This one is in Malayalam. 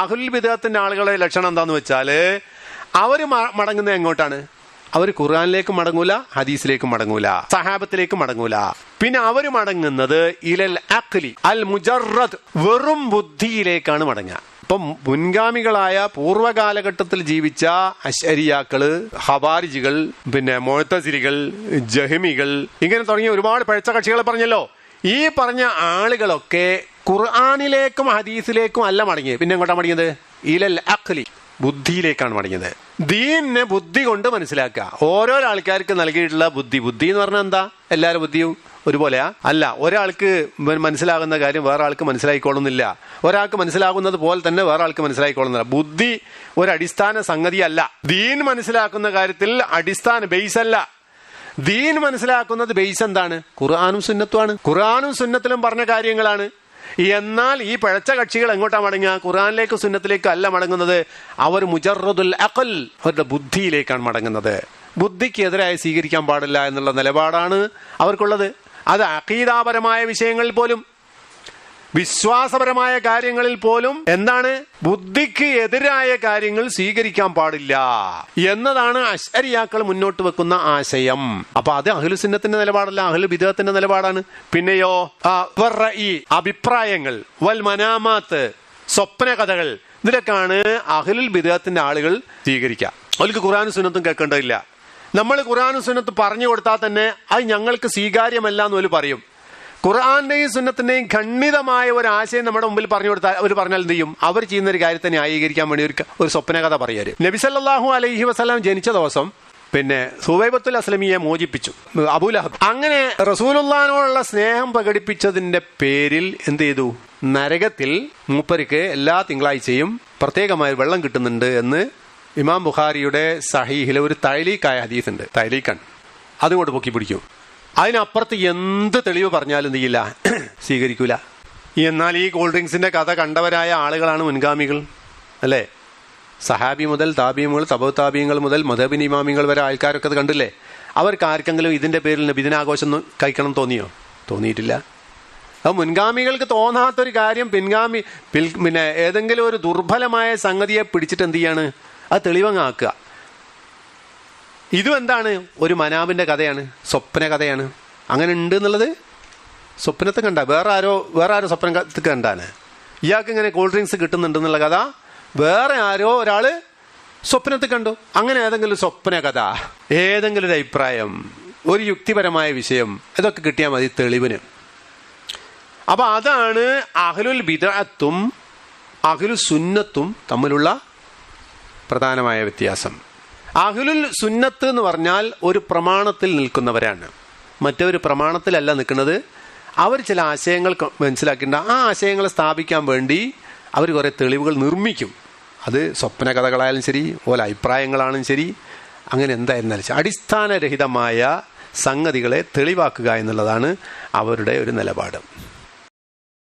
അഹുൽ ബിദഅത്തിന്റെ ആളുകളുടെ ലക്ഷണം എന്താന്ന് വെച്ചാൽ അവർ മടങ്ങുന്നത് എങ്ങോട്ടാണ്? അവർ ഖുർആാനിലേക്ക് മടങ്ങൂല ഹദീസിലേക്ക് മടങ്ങൂല സഹാബത്തിലേക്ക് മടങ്ങൂല. പിന്നെ അവർ മടങ്ങുന്നത് ഇലൽ അഖ്ലി അൽ മുജറദ് വെറും ബുദ്ധിയിലേക്കാണ് മടങ്ങുക. ഇപ്പം മുൻഗാമികളായ പൂർവകാലഘട്ടത്തിൽ ജീവിച്ച അശരിയാക്കൾ ഹവാരിജികൾ പിന്നെ മോഴത്തസിരികൾ ജഹിമികൾ ഇങ്ങനെ തുടങ്ങിയ ഒരുപാട് പഴച്ച കക്ഷികളെ പറഞ്ഞല്ലോ. ഈ പറഞ്ഞ ആളുകളൊക്കെ ഖുർആാനിലേക്കും ഹദീസിലേക്കും അല്ല മടങ്ങിയത്. പിന്നെ എങ്ങോട്ടാണ് മടങ്ങിയത്? ഇലൽ അഖ്ലി. ബുദ്ധിയിലേക്കാണ് മടങ്ങിയത്. ദീനിനെ ബുദ്ധി കൊണ്ട് മനസ്സിലാക്കുക. ഓരോ ആൾക്കാർക്ക് നൽകിയിട്ടുള്ള ബുദ്ധി. ബുദ്ധി എന്ന് പറഞ്ഞാൽ എന്താ? എല്ലാവരും ബുദ്ധിയും ഒരുപോലെയാ? അല്ല ഒരാൾക്ക് മനസ്സിലാകുന്ന കാര്യം വേറെ ആൾക്ക് മനസ്സിലായിക്കൊള്ളുന്നില്ല ഒരാൾക്ക് മനസ്സിലാകുന്നത് പോലെ തന്നെ വേറെ ആൾക്ക് ബുദ്ധി ഒരു അടിസ്ഥാന സംഗതിയല്ല. ദീൻ മനസ്സിലാക്കുന്ന കാര്യത്തിൽ അടിസ്ഥാന ബേസ് അല്ല. ദീൻ മനസ്സിലാക്കുന്നത് ബേസ് എന്താണ്? ഖുർആാനും സുന്നത്തുമാണ് ഖുർആാനും സുന്നത്തിലും പറഞ്ഞ കാര്യങ്ങളാണ്. എന്നാൽ ഈ പഴച്ച കക്ഷികൾ എങ്ങോട്ടാ മടങ്ങുക? ഖുറാനിലേക്ക് സുന്നത്തിലേക്ക് അല്ല മടങ്ങുന്നത്. അവർ മുജറുദുൽ അഖൽ അവരുടെ ബുദ്ധിയിലേക്കാണ് മടങ്ങുന്നത്. ബുദ്ധിക്ക് എതിരായി സ്വീകരിക്കാൻ പാടില്ല എന്നുള്ള നിലപാടാണ് അവർക്കുള്ളത്. അത് അഖീദാപരമായ വിഷയങ്ങളിൽ പോലും വിശ്വാസപരമായ കാര്യങ്ങളിൽ പോലും എന്താണ് ബുദ്ധിക്ക് എതിരായ കാര്യങ്ങൾ സ്വീകരിക്കാൻ പാടില്ല എന്നതാണ് അശ്വരിയാക്കൾ മുന്നോട്ട് വെക്കുന്ന ആശയം. അപ്പൊ അത് അഹ്ലുസുന്നത്തിന്റെ നിലപാടല്ല അഹ്ലു വിദേഹത്തിന്റെ നിലപാടാണ്. പിന്നെയോ അഭിപ്രായങ്ങൾ വൽ മനാമാത്ത് സ്വപ്ന കഥകൾ ഇതിലൊക്കെയാണ് അഹ്ലുൽ വിദേഹത്തിന്റെ ആളുകൾ സ്വീകരിക്കുക. അവർക്ക് ഖുറാനും സുന്നത്തും കേൾക്കേണ്ടതില്ല. നമ്മൾ ഖുറാനും സുന്നത്ത് പറഞ്ഞു കൊടുത്താൽ തന്നെ അത് ഞങ്ങൾക്ക് സ്വീകാര്യമല്ല എന്ന് പറയും. ഖുർആന്റെയും സുന്നത്തിന്റെയും ഖണ്ഡിതമായ ഒരു ആശയം നമ്മുടെ മുമ്പിൽ പറഞ്ഞു കൊടുത്താൽ അവർ പറഞ്ഞാൽ എന്ത് ചെയ്യും? അവർ ചെയ്യുന്ന ഒരു കാര്യത്തെ ന്യായീകരിക്കാൻ വേണ്ടി ഒരു ഒരു സ്വപ്നകഥ പറയാറ് നബി സല്ലല്ലാഹു അലൈഹി വസ്ലാം ജനിച്ച ദിവസം പിന്നെ സുവൈബത്തുൽ അസ്ലമിയെ മോചിപ്പിച്ചു. അബൂലഹബ് അങ്ങനെ റസൂലുള്ളാനോടുള്ള സ്നേഹം പ്രകടിപ്പിച്ചതിന്റെ പേരിൽ എന്ത് ചെയ്തു? നരകത്തിൽ മൂപ്പർക്ക് എല്ലാ തിങ്കളാഴ്ചയും പ്രത്യേകമായി വെള്ളം കിട്ടുന്നുണ്ട് എന്ന് ഇമാം ബുഖാരിയുടെ സഹീഹിലെ ഒരു തൈലീക്കായ ഹദീസ് ഉണ്ട് തൈലീക്കാണ് അതുകൊണ്ട് പൊക്കി പിടിക്കും. അതിനപ്പുറത്ത് എന്ത് തെളിവ് പറഞ്ഞാലും നീയില്ല. സ്വീകരിക്കൂല. എന്നാൽ ഈ കൂൾ ഡ്രിങ്ക്സിന്റെ കഥ കണ്ടവരായ ആളുകളാണ് മുൻഗാമികൾ. അല്ലേ? സഹാബി മുതൽ താബിയങ്ങൾ തബോ താബിയങ്ങൾ മുതൽ മദബിൻ ഇമാമിങ്ങൾ വരെ ആൾക്കാരൊക്കെ അത് കണ്ടില്ലേ? അവർക്ക് ആർക്കെങ്കിലും ഇതിന്റെ പേരിൽ നബിദിനാഘോഷം കഴിക്കണം തോന്നിയോ? തോന്നിയിട്ടില്ല. അത് മുൻഗാമികൾക്ക് തോന്നാത്തൊരു കാര്യം പിൻഗാമി പിന്നെ ഏതെങ്കിലും ഒരു ദുർബലമായ സംഗതിയെ പിടിച്ചിട്ട് എന്ത് ചെയ്യാണ്? അത് തെളിവങ്ങാക്കുക ഇതും എന്താണ് ഒരു മനാവിന്റെ കഥയാണ് സ്വപ്ന കഥയാണ്. അങ്ങനെ ഉണ്ട് എന്നുള്ളത് സ്വപ്നത്തെ കണ്ട. വേറെ ആരോ വേറെ ആരോ സ്വപ്നത്തിൽ കണ്ടാണ്. ഇയാൾക്ക് ഇങ്ങനെ കൂൾ ഡ്രിങ്ക്സ് കിട്ടുന്നുണ്ടെന്നുള്ള കഥ. വേറെ ആരോ ഒരാൾ സ്വപ്നത്തിൽ കണ്ടു. അങ്ങനെ ഏതെങ്കിലും സ്വപ്ന കഥ ഏതെങ്കിലും ഒരു അഭിപ്രായം ഒരു യുക്തിപരമായ വിഷയം ഇതൊക്കെ കിട്ടിയാൽ മതി തെളിവിന്. അപ്പം അതാണ് അഹ്ലുൽ ബിദഅത്തും അഹ്ലു സുന്നത്തും തമ്മിലുള്ള പ്രധാനമായ വ്യത്യാസം. അഹ്ലുൽ സുന്നത്ത് എന്ന് പറഞ്ഞാൽ ഒരു പ്രമാണത്തിൽ നിൽക്കുന്നവരാണ്. മറ്റൊരു പ്രമാണത്തിലല്ല നിൽക്കുന്നത്. അവർ ചില ആശയങ്ങൾ ക- ആ ആശയങ്ങളെ സ്ഥാപിക്കാൻ വേണ്ടി അവർ കുറേ തെളിവുകൾ നിർമ്മിക്കും. അത് സ്വപ്ന കഥകളായാലും ശരി ഓല അഭിപ്രായങ്ങളാണെങ്കിലും ശരി അങ്ങനെ എന്തായിരുന്നാലും അടിസ്ഥാനരഹിതമായ സംഗതികളെ തെളിവാക്കുക എന്നുള്ളതാണ് അവരുടെ ഒരു നിലപാട്.